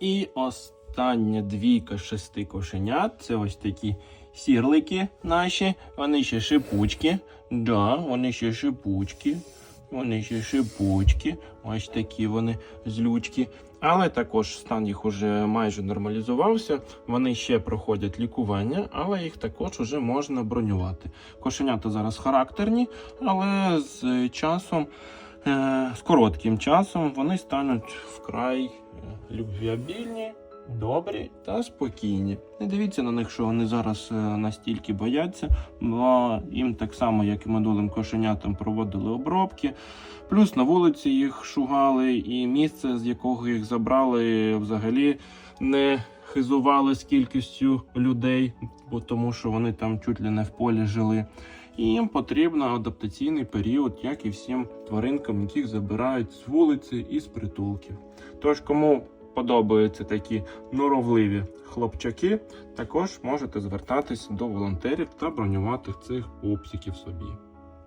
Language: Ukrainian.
І остання двійка шести кошенят. Це ось такі сірлики наші. Вони ще шипучки. Да, вони ще шипучки. Вони ще шипучки. Ось такі вони злючки. Але також стан їх уже майже нормалізувався. Вони ще проходять лікування, але їх також уже можна бронювати. Кошенята зараз характерні, але з часом, з коротким часом, вони стануть вкрай е, любвіабільні, добрі та спокійні. Не дивіться на них, що вони зараз е, настільки бояться, бо їм так само, як і минулим кошенятам, проводили обробки. Плюс на вулиці їх шугали, і місце, з якого їх забрали, взагалі не хизували з кількістю людей, бо тому що вони там чуть ли не в полі жили. І їм потрібен адаптаційний період, як і всім тваринкам, яких забирають з вулиці і з притулків. Тож, кому подобаються такі норовливі хлопчаки, також можете звертатися до волонтерів та бронювати цих пупсиків собі.